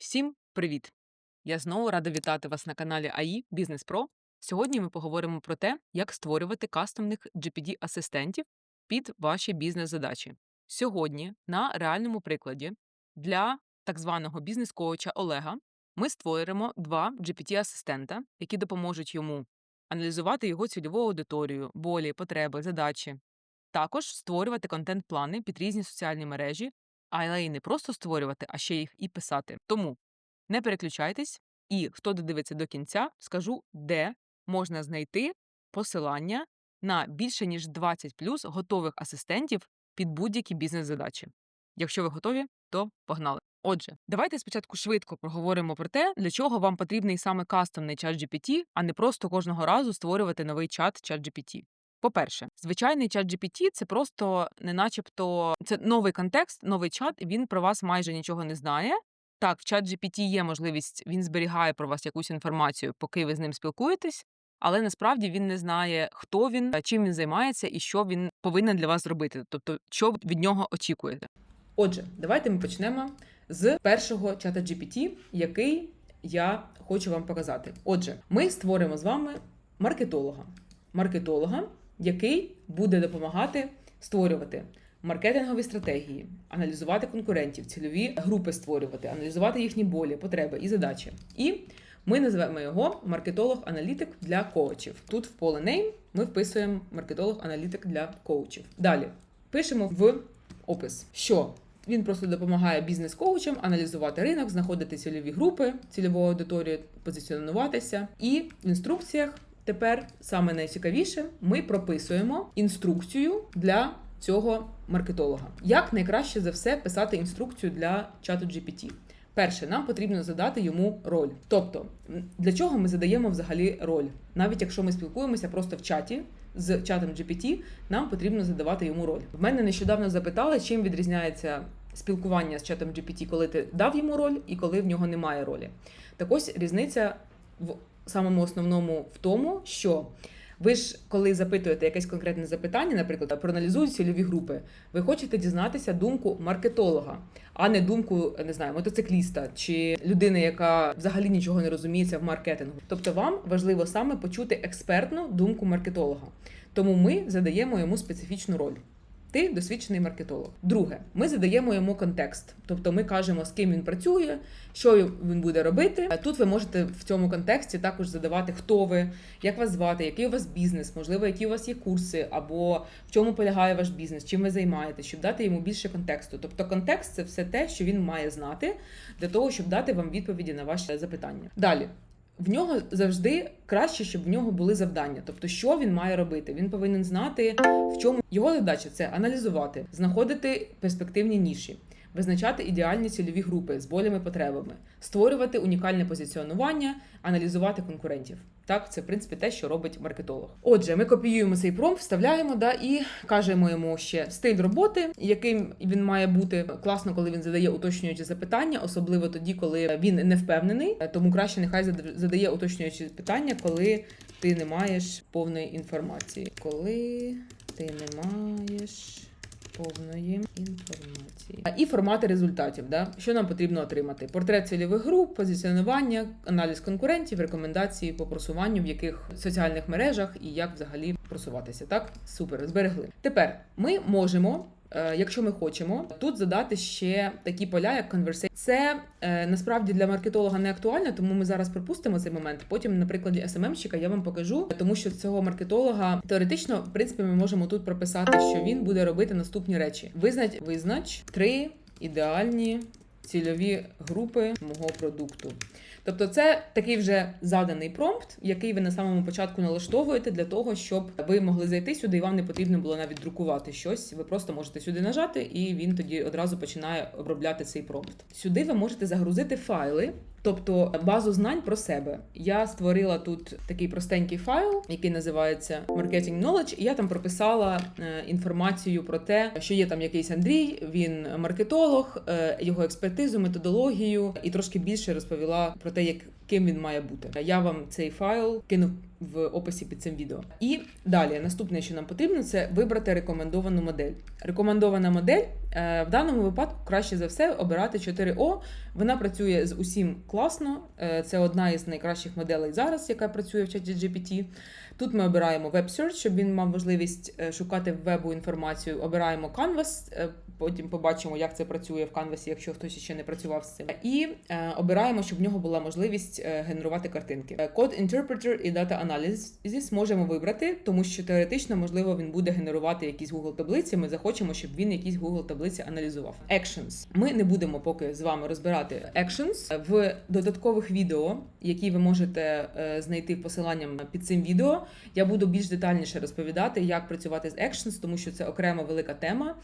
Всім привіт! Я знову рада вітати вас на каналі АІ Бізнес Про. Сьогодні ми поговоримо про те, як створювати кастомних GPD-асистентів під ваші бізнес-задачі. Сьогодні, на реальному прикладі, для так званого бізнес-коуча Олега ми створимо два GPT-асистента, які допоможуть йому аналізувати його цільову аудиторію, болі, потреби, задачі, також створювати контент-плани під різні соціальні мережі, але не просто створювати, а ще їх і писати. Тому не переключайтесь, і хто додивиться до кінця, скажу, де можна знайти посилання на більше ніж 20 плюс готових асистентів під будь-які бізнес-задачі. Якщо ви готові, то погнали. Отже, давайте спочатку швидко проговоримо про те, для чого вам потрібний саме кастомний чат GPT, а не просто кожного разу створювати новий чат чат GPT. По-перше, звичайний чат GPT – це просто не начебто це новий контекст, новий чат, він про вас майже нічого не знає. Так, в чат GPT є можливість, він зберігає про вас якусь інформацію, поки ви з ним спілкуєтесь, але насправді він не знає, хто він, е, чим він займається і що він повинен для вас зробити. Тобто, що від нього очікуєте. Отже, давайте ми почнемо з першого чата GPT, який я хочу вам показати. Отже, ми створимо з вами маркетолога. Маркетолога, який буде допомагати створювати маркетингові стратегії, аналізувати конкурентів, цільові групи створювати, аналізувати їхні болі, потреби і задачі. І ми називаємо його маркетолог-аналітик для коучів. Тут в поле name ми вписуємо маркетолог-аналітик для коучів. Далі пишемо в опис, що він просто допомагає бізнес-коучам аналізувати ринок, знаходити цільові групи, цільову аудиторію, позиціонуватися. І в інструкціях тепер саме найцікавіше ми прописуємо інструкцію для цього маркетолога. Як найкраще за все писати інструкцію для чату GPT? Перше, нам потрібно задати йому роль. Тобто, для чого ми задаємо взагалі роль? Навіть якщо ми спілкуємося просто в чаті з чатом GPT, нам потрібно задавати йому роль. В мене нещодавно запитали, чим відрізняється спілкування з чатом GPT, коли ти дав йому роль і коли в нього немає ролі. Так ось різниця в самому основному в тому, що ви ж, коли запитуєте якесь конкретне запитання, наприклад, проаналізують цільові групи, ви хочете дізнатися думку маркетолога, а не думку не знаю, мотоцикліста чи людини, яка взагалі нічого не розуміється в маркетингу. Тобто, вам важливо саме почути експертну думку маркетолога. Тому ми задаємо йому специфічну роль. Ти досвідчений маркетолог. Друге, ми задаємо йому контекст, тобто ми кажемо, з ким він працює, що він буде робити. Тут ви можете в цьому контексті також задавати, хто ви, як вас звати, який у вас бізнес, можливо, які у вас є курси, або в чому полягає ваш бізнес, чим ви займаєтесь, щоб дати йому більше контексту. Тобто, контекст це все те, що він має знати для того, щоб дати вам відповіді на ваші запитання. Далі. В нього завжди краще, щоб в нього були завдання. Тобто, що він має робити? Він повинен знати, в чому його задача це аналізувати, знаходити перспективні ніші, визначати ідеальні цільові групи з болями потребами, створювати унікальне позиціонування, аналізувати конкурентів. Так, це в принципі те, що робить маркетолог. Отже, ми копіюємо цей промпт, вставляємо да, і кажемо йому ще стиль роботи, яким він має бути. Класно, коли він задає уточнюючі запитання, особливо тоді, коли він не впевнений. Тому краще нехай задає уточнюючі питання, коли ти не маєш повної інформації. Коли ти не маєш повної інформації. І формати результатів. Да? Що нам потрібно отримати? Портрет цільових груп, позиціонування, аналіз конкурентів, рекомендації по просуванню, в яких соціальних мережах і як взагалі просуватися. Так, супер, зберегли. Тепер ми можемо. Е, Якщо ми хочемо, тут задати ще такі поля, як conversation. Це е, насправді для маркетолога не актуально, тому ми зараз пропустимо цей момент. Потім, на прикладі SMM-щика я вам покажу, тому що цього маркетолога теоретично, в принципі, ми можемо тут прописати, що він буде робити наступні речі: визнач, визнач три ідеальні цільові групи мого продукту. Тобто, це такий вже заданий промпт, який ви на самому початку налаштовуєте для того, щоб ви могли зайти сюди, і вам не потрібно було навіть друкувати щось. Ви просто можете сюди нажати, і він тоді одразу починає обробляти цей промпт. Сюди ви можете загрузити файли. Тобто базу знань про себе. Я створила тут такий простенький файл, який називається Marketing Knowledge, і я там прописала е, інформацію про те, що є там якийсь Андрій, він маркетолог, е, його експертизу, методологію, і трошки більше розповіла про те, як ким він має бути. Я вам цей файл кину в описі під цим відео. І далі, наступне, що нам потрібно, це вибрати рекомендовану модель. Рекомендована модель е, в даному випадку краще за все обирати 4О. Вона працює з усім класно. Е, Це одна із найкращих моделей зараз, яка працює в чаті GPT. Тут ми обираємо Web Search, щоб він мав можливість е, шукати в вебу інформацію. Обираємо Canvas, потім побачимо, як це працює в Canvas, якщо хтось ще не працював з цим. І е, обираємо, щоб в нього була можливість е, генерувати картинки. Е, Code Interpreter і Data Analysis можемо вибрати, тому що теоретично, можливо, він буде генерувати якісь Google таблиці. Ми захочемо, щоб він якісь Google таблиці аналізував. Actions. Ми не будемо поки з вами розбирати actions в додаткових відео, які ви можете е, знайти посиланням під цим відео. Я буду більш детальніше розповідати, як працювати з Actions, тому що це окрема велика тема.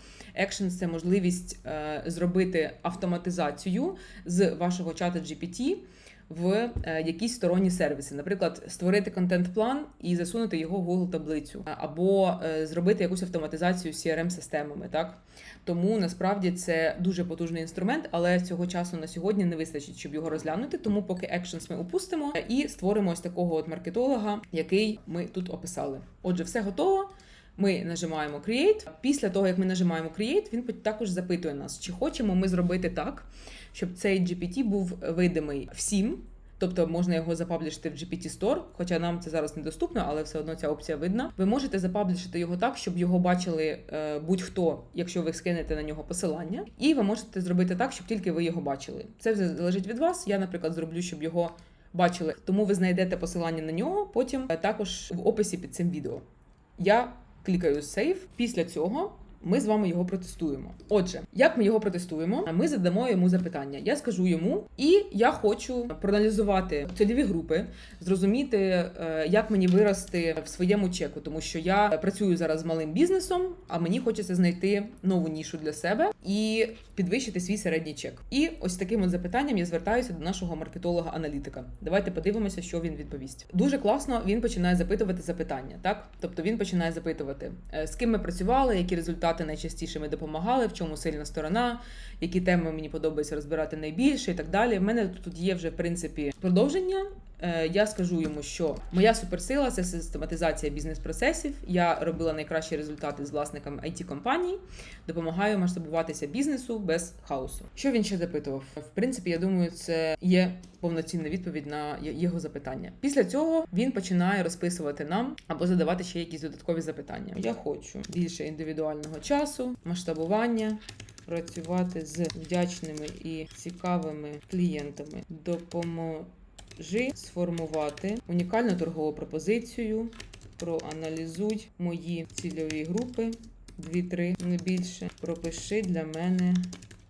Actions – це можливість е, зробити автоматизацію з вашого чата GPT в е, якісь сторонні сервіси, наприклад, створити контент-план і засунути його в Google таблицю, або е, зробити якусь автоматизацію з crm системами так тому насправді це дуже потужний інструмент, але цього часу на сьогодні не вистачить, щоб його розглянути. Тому поки Actions ми опустимо і створимо ось такого от маркетолога, який ми тут описали. Отже, все готово. Ми нажимаємо Create. Після того, як ми нажимаємо Create, він також запитує нас, чи хочемо ми зробити так, щоб цей GPT був видимий всім. Тобто можна його запаблішити в GPT Store, хоча нам це зараз недоступно, але все одно ця опція видна. Ви можете запаблішити його так, щоб його бачили е, будь-хто, якщо ви скинете на нього посилання, і ви можете зробити так, щоб тільки ви його бачили. Це все залежить від вас. Я, наприклад, зроблю, щоб його бачили. Тому ви знайдете посилання на нього потім е, також в описі під цим відео. Я клікаю Save. Після цього ми з вами його протестуємо. Отже, як ми його протестуємо? Ми задамо йому запитання. Я скажу йому, і я хочу проаналізувати цільові групи, зрозуміти, е, як мені вирости в своєму чеку, тому що я працюю зараз з малим бізнесом, а мені хочеться знайти нову нішу для себе і підвищити свій середній чек. І ось таким от запитанням я звертаюся до нашого маркетолога-аналітика. Давайте подивимося, що він відповість. Дуже класно. Він починає запитувати запитання. Так, тобто він починає запитувати, е, з ким ми працювали, які результати найчастіше ми допомагали, в чому сильна сторона, які теми мені подобається розбирати найбільше і так далі. В мене тут є вже в принципі продовження. Е, Я скажу йому, що моя суперсила це систематизація бізнес-процесів. Я робила найкращі результати з власниками it компаній допомагаю масштабуватися бізнесу без хаосу. Що він ще запитував? В принципі, я думаю, це є повноцінна відповідь на його запитання. Після цього він починає розписувати нам або задавати ще якісь додаткові запитання. Я хочу більше індивідуального часу, масштабування. Працювати з вдячними і цікавими клієнтами допоможи сформувати унікальну торгову пропозицію. Проаналізуй мої цільові групи, дві-три, не більше. Пропиши для мене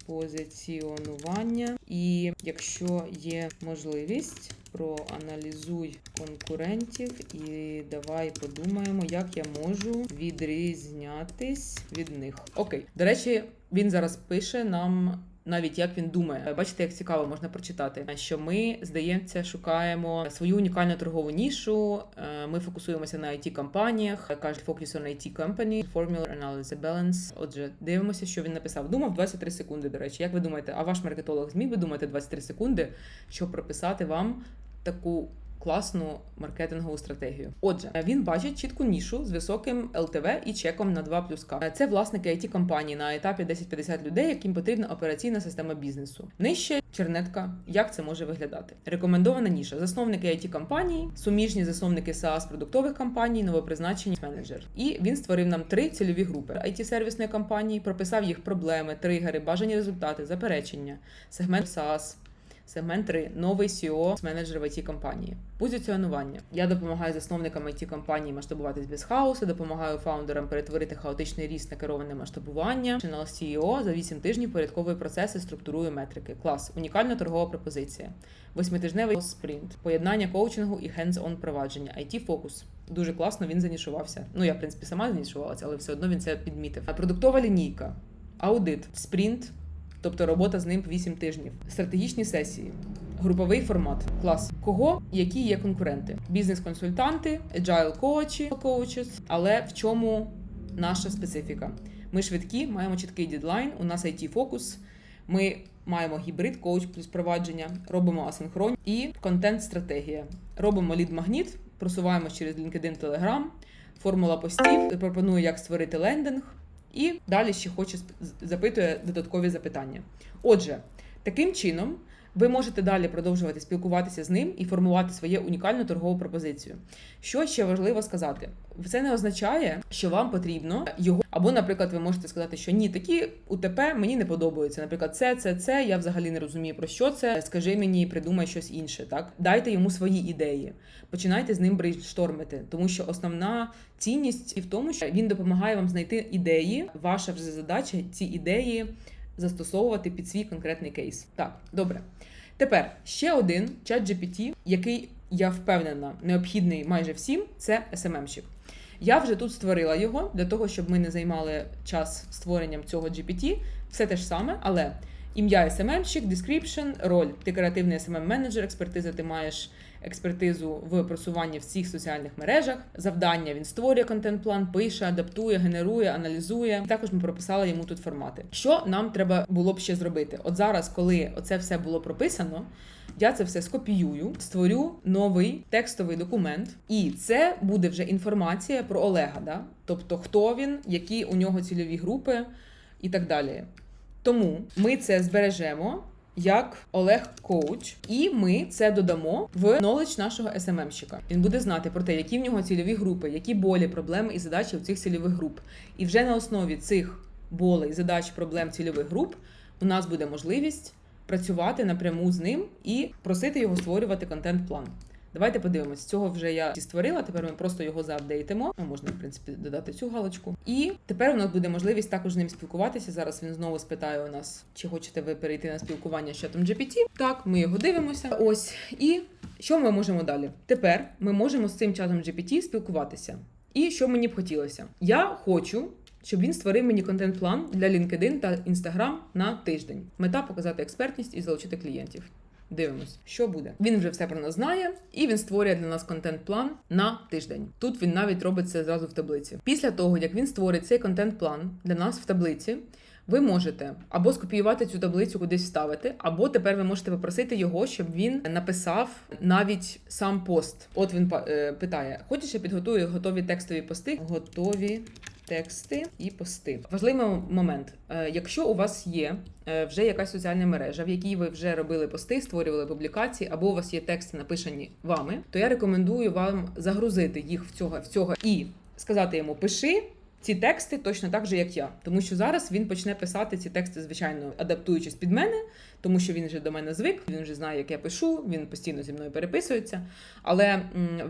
позиціонування. І якщо є можливість, проаналізуй конкурентів і давай подумаємо, як я можу відрізнятись від них. Окей, до речі, він зараз пише нам. Навіть як він думає, бачите, як цікаво можна прочитати, що ми здається шукаємо свою унікальну торгову нішу. Е, Ми фокусуємося на it компаніях. Каже Focus on IT company, Formula Analysis Balance. Отже, дивимося, що він написав. Думав 23 секунди. До речі, як ви думаєте, а ваш маркетолог зміг би думати 23 секунди, щоб прописати вам таку класну маркетингову стратегію. Отже, він бачить чітку нішу з високим ЛТВ і чеком на 2 плюс К. Це власники it компанії на етапі 10-50 людей, яким потрібна операційна система бізнесу. Нижче чернетка, як це може виглядати. Рекомендована ніша: засновники it компанії, суміжні засновники SaaS продуктових компаній, новопризначені менеджер. І він створив нам три цільові групи it сервісної компанії, прописав їх проблеми, тригери, бажані результати, заперечення, сегмент SaaS, Сегмент 3. Новий CEO менеджер в it компанії. Позиціонування. Я допомагаю засновникам it компанії масштабуватись без хаосу, допомагаю фаундерам перетворити хаотичний ріст на кероване масштабування. Channel CEO за 8 тижнів порядковує процеси, структурує метрики. Клас. Унікальна торгова пропозиція. Восьмитижневий спринт. Поєднання коучингу і hands-on провадження. it фокус. Дуже класно він занішувався. Ну я в принципі сама занішувалася, але все одно він це підмітив. Продуктова лінійка, аудит, спринт, тобто робота з ним 8 тижнів, стратегічні сесії. Груповий формат, клас. Кого які є конкуренти? Бізнес-консультанти, agile коучі, coaches. Але в чому наша специфіка? Ми швидкі, маємо чіткий дедлайн. У нас it фокус. Ми маємо гібрид, коуч плюс провадження, робимо асинхрон і контент-стратегія. Робимо лід-магніт, просуваємо через LinkedIn, Telegram, формула постів, пропонує, як створити лендинг, і далі ще хоче запитує додаткові запитання. Отже, таким чином ви можете далі продовжувати спілкуватися з ним і формувати своє унікальну торгову пропозицію. Що ще важливо сказати? Це не означає, що вам потрібно його, або, наприклад, ви можете сказати, що ні, такі УТП мені не подобаються. Наприклад, це, це, це, я взагалі не розумію про що це. Скажи мені, придумай щось інше. Так дайте йому свої ідеї. Починайте з ним брейнштормити, тому що основна цінність і в тому, що він допомагає вам знайти ідеї. Ваша вже задача ці ідеї застосовувати під свій конкретний кейс. Так, добре. Тепер ще один чат GPT, який я впевнена необхідний майже всім, це SMM-щик. Я вже тут створила його для того, щоб ми не займали час створенням цього GPT. Все те ж саме, але ім'я SMM-щик, description, роль. Ти креативний SMM-менеджер, експертиза, ти маєш експертизу в просуванні в всіх соціальних мережах. Завдання він створює контент-план, пише, адаптує, генерує, аналізує. Також ми прописали йому тут формати. Що нам треба було б ще зробити? От зараз, коли оце все було прописано. Я це все скопіюю, створю новий текстовий документ, і це буде вже інформація про Олега. Да? Тобто, хто він, які у нього цільові групи і так далі. Тому ми це збережемо як Олег Коуч, і ми це додамо в knowledge нашого SMM-щика. Він буде знати про те, які в нього цільові групи, які болі, проблеми і задачі в цих цільових груп. І вже на основі цих болей, задач, проблем цільових груп у нас буде можливість працювати напряму з ним і просити його створювати контент-план. Давайте подивимось. Цього вже я створила. Тепер ми просто його заапдейтимо. Ну, можна, в принципі, додати цю галочку. І тепер у нас буде можливість також з ним спілкуватися. Зараз він знову спитає у нас, чи хочете ви перейти на спілкування з чатом GPT. Так, ми його дивимося. Ось. І що ми можемо далі? Тепер ми можемо з цим чатом GPT спілкуватися. І що мені б хотілося? Я хочу. Щоб він створив мені контент-план для LinkedIn та Instagram на тиждень. Мета показати експертність і залучити клієнтів. Дивимось, що буде. Він вже все про нас знає, і він створює для нас контент-план на тиждень. Тут він навіть робить це зразу в таблиці. Після того, як він створить цей контент-план для нас в таблиці. Ви можете або скопіювати цю таблицю кудись вставити, або тепер ви можете попросити його, щоб він написав навіть сам пост. От він е, питає: хочеш, я підготую готові текстові пости? Готові тексти і пости. Важливий момент. Е, Якщо у вас є е, вже якась соціальна мережа, в якій ви вже робили пости, створювали публікації, або у вас є тексти написані вами, то я рекомендую вам загрузити їх в цього в цього і сказати йому пиши. Ці тексти точно так же, як я, тому що зараз він почне писати ці тексти, звичайно, адаптуючись під мене, тому що він вже до мене звик, він вже знає, як я пишу, він постійно зі мною переписується. Але м,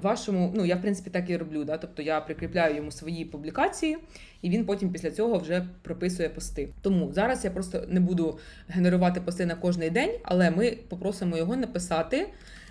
вашому, ну я в принципі так і роблю. Да? Тобто я прикріпляю йому свої публікації, і він потім після цього вже прописує пости. Тому зараз я просто не буду генерувати пости на кожний день, але ми попросимо його написати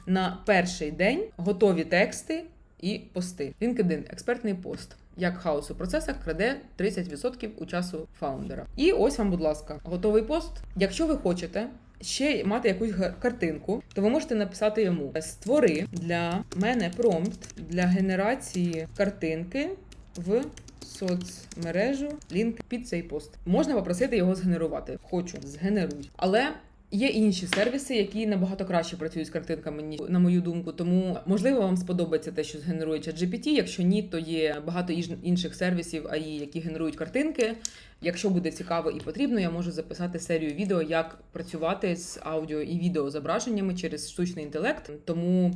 на перший день готові тексти і пости. LinkedIn – експертний пост. Як хаос у процесах краде 30% у часу фаундера. І ось вам, будь ласка, готовий пост. Якщо ви хочете ще мати якусь картинку, то ви можете написати йому: створи для мене промпт для генерації картинки в соцмережу лінк під цей пост. Можна попросити його згенерувати. Хочу, згенеруй. Але Є інші сервіси, які набагато краще працюють з картинками, ніж на мою думку. Тому можливо вам сподобається те, що згенерує ChatGPT. Якщо ні, то є багато інших сервісів, AI, які генерують картинки. Якщо буде цікаво і потрібно, я можу записати серію відео, як працювати з аудіо і відео зображеннями через штучний інтелект. Тому,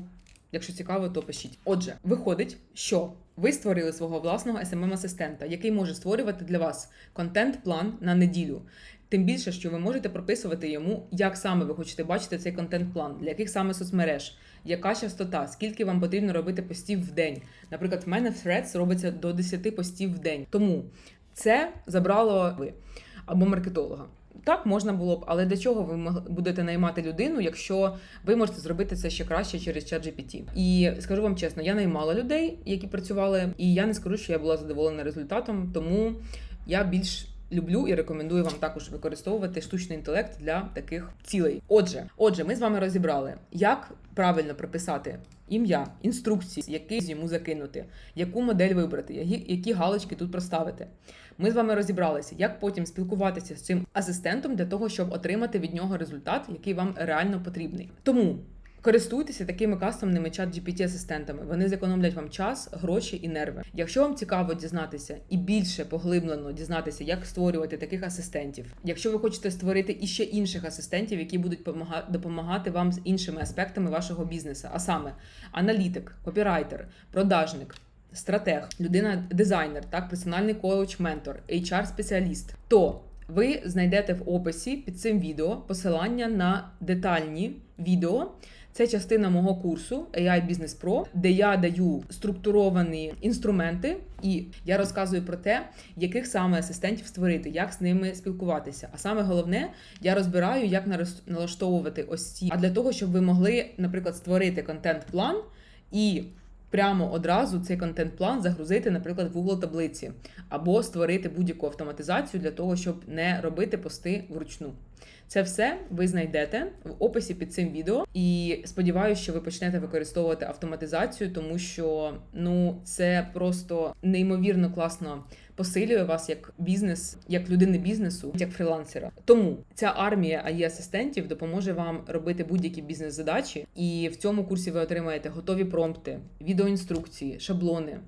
якщо цікаво, то пишіть. Отже, виходить, що ви створили свого власного smm асистента який може створювати для вас контент-план на неділю. Тим більше, що ви можете прописувати йому, як саме ви хочете бачити цей контент-план, для яких саме соцмереж, яка частота, скільки вам потрібно робити постів в день. Наприклад, в мене в Threads робиться до 10 постів в день. Тому це забрало ви або маркетолога. Так можна було б, але для чого ви будете наймати людину, якщо ви можете зробити це ще краще через чат GPT? І скажу вам чесно, я наймала людей, які працювали, і я не скажу, що я була задоволена результатом, тому я більш люблю і рекомендую вам також використовувати штучний інтелект для таких цілей. Отже, отже, ми з вами розібрали, як правильно прописати ім'я, інструкції, який йому закинути, яку модель вибрати, які, які галочки тут проставити. Ми з вами розібралися, як потім спілкуватися з цим асистентом для того, щоб отримати від нього результат, який вам реально потрібний. Тому користуйтеся такими кастомними чат gpt асистентами Вони зекономлять вам час, гроші і нерви. Якщо вам цікаво дізнатися і більше поглиблено дізнатися, як створювати таких асистентів, якщо ви хочете створити іще інших асистентів, які будуть допомагати вам з іншими аспектами вашого бізнесу, а саме аналітик, копірайтер, продажник. Стратег, людина, дизайнер, так, персональний коуч, ментор, HR-спеціаліст, то ви знайдете в описі під цим відео посилання на детальні відео. Це частина мого курсу AI Business Pro, де я даю структуровані інструменти, і я розказую про те, яких саме асистентів створити, як з ними спілкуватися. А саме головне, я розбираю, як налаштовувати ось ці. А для того, щоб ви могли, наприклад, створити контент-план і прямо одразу цей контент-план загрузити, наприклад, в Google таблиці, або створити будь-яку автоматизацію для того, щоб не робити пости вручну. Це все ви знайдете в описі під цим відео, і сподіваюся, що ви почнете використовувати автоматизацію, тому що ну це просто неймовірно класно посилює вас як бізнес, як людини бізнесу, як фрілансера. Тому ця армія AI асистентів допоможе вам робити будь-які бізнес-задачі, і в цьому курсі ви отримаєте готові промпти, відеоінструкції, шаблони.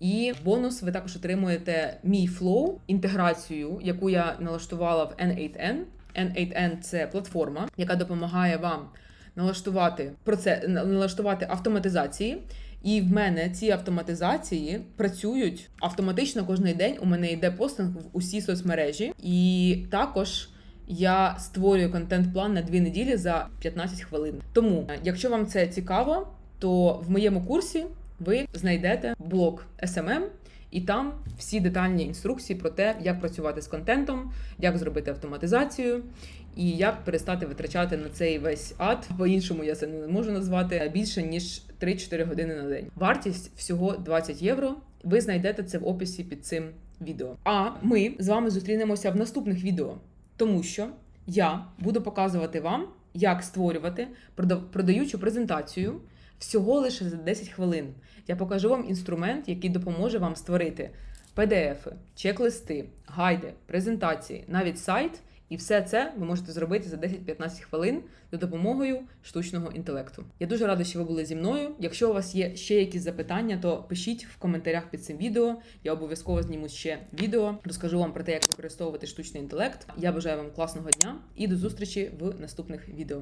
І бонус ви також отримуєте мій флоу, інтеграцію, яку я налаштувала в N8N. N8N – це платформа, яка допомагає вам налаштувати проце, налаштувати автоматизації. І в мене ці автоматизації працюють автоматично кожен день. У мене йде постинг в усі соцмережі, і також я створюю контент-план на дві неділі за 15 хвилин. Тому, е, якщо вам це цікаво, то в моєму курсі ви знайдете блок SMM, і там всі детальні інструкції про те, як працювати з контентом, як зробити автоматизацію і як перестати витрачати на цей весь ад. По-іншому я це не можу назвати більше ніж 3-4 години на день. Вартість всього 20 євро. Ви знайдете це в описі під цим відео. А ми з вами зустрінемося в наступних відео, тому що я буду показувати вам, як створювати прода- продаючу презентацію всього лише за 10 хвилин. Я покажу вам інструмент, який допоможе вам створити PDF, чек-листи, гайди, презентації, навіть сайт. І все це ви можете зробити за 10-15 хвилин за допомогою штучного інтелекту. Я дуже рада, що ви були зі мною. Якщо у вас є ще якісь запитання, то пишіть в коментарях під цим відео. Я обов'язково зніму ще відео, розкажу вам про те, як використовувати штучний інтелект. Я бажаю вам класного дня і до зустрічі в наступних відео.